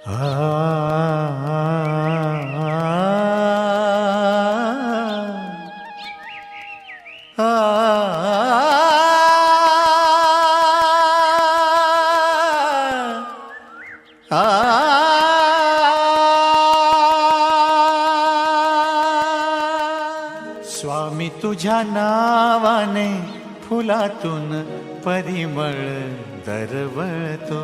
स्वामी तुझ्या नावाने फुलातून परिमळ दरवळतो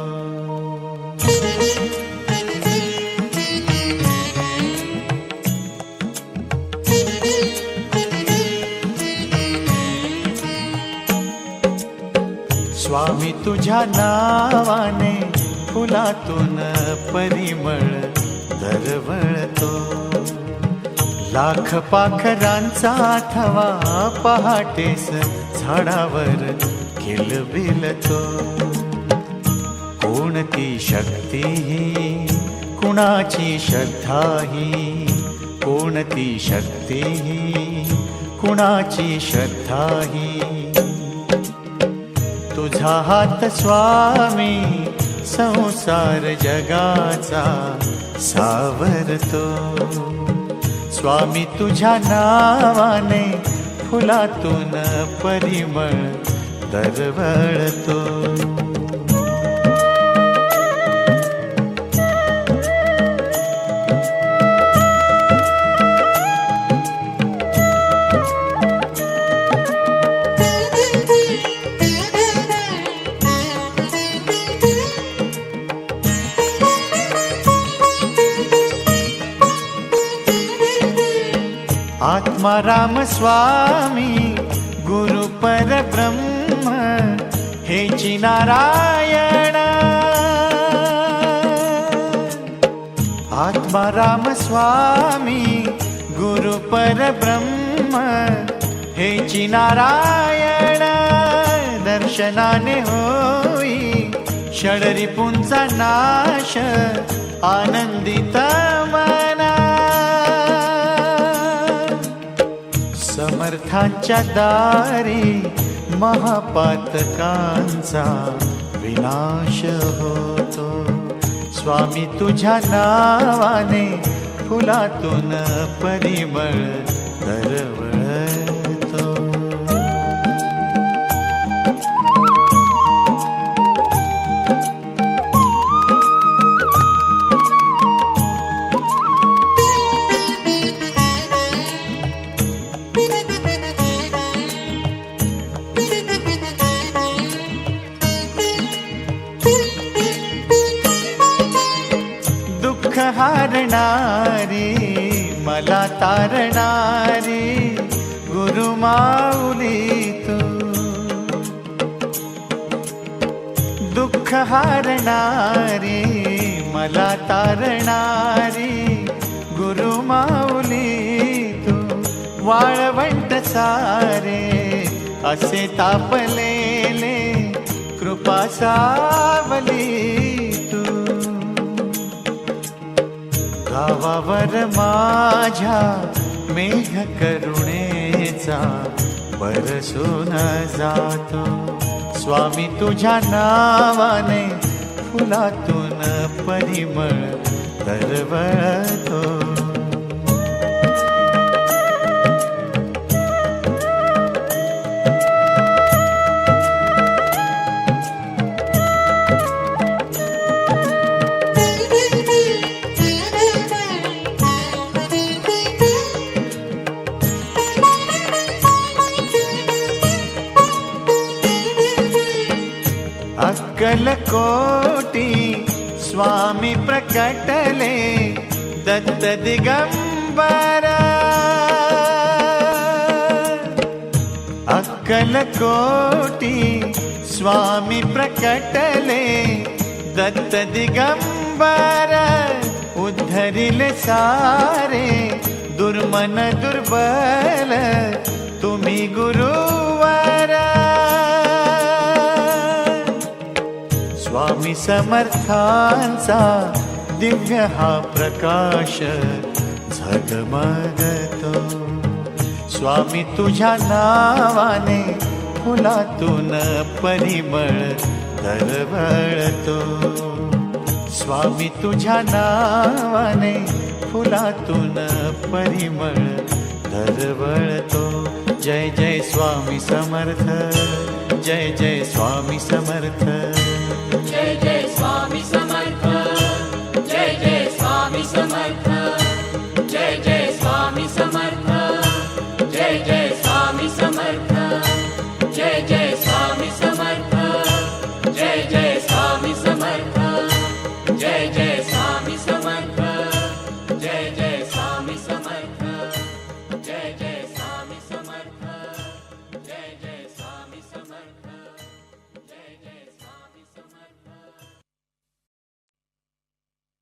स्वामी तुझ्या नावाने फुलातून परिमळ दरवळतो. लाख पाखरांचा आठवा पहाटेस झाडावर किलबिलतो कोणती शक्ती ही? कुणाची श्रद्धा ही? कोणती शक्ती ही? कुणाची श्रद्धा ही? तुझा हात स्वामी संसार जगाचा सावरतो स्वामी तुझ्या नावाने फुलातून परिमळ दरवळतो. आत्मा राम स्वामी गुरु परब्रह्म हेची नारायण आत्मा राम स्वामी गुरु परब्रह्म हेची नारायण दर्शनाने होई षडरिपुंचा नाश आनंदित समर्थांच्या दारी महापातकांचा विनाश होतो. स्वामी तुझ्या नावाने फुलातून परिमळ दरवळ तारणारी मला तारणारी गुरुमाऊली तू. दुःख हारणारी मला तारणारी गुरुमाऊली तू. वाळवंट सारे असे तापलेले कृपा सावली गावावर माझ्या मेघ करुणेचा बरसून जातो. स्वामी तुझ्या नावाने फुलातून परिमळ दरवळ अक्कल कोटी स्वामी प्रकटले दत्त दिगंबर. अक्कल कोटी स्वामी प्रकटले दत्त दिगंबर. उद्धरिले सारे दुर्मन दुर्बल तुम्ही गुरुवर स्वामी समर्थांचा दिव्य हा प्रकाश झगमगतो. स्वामी तुझ्या नावाने फुलातून परिमळ दरवळतो. स्वामी तुझ्या नावाने फुलातून परिमळ दरवळतो. जय जय स्वामी समर्थ जय जय स्वामी समर्थ. जय जय स्वामी समर्थ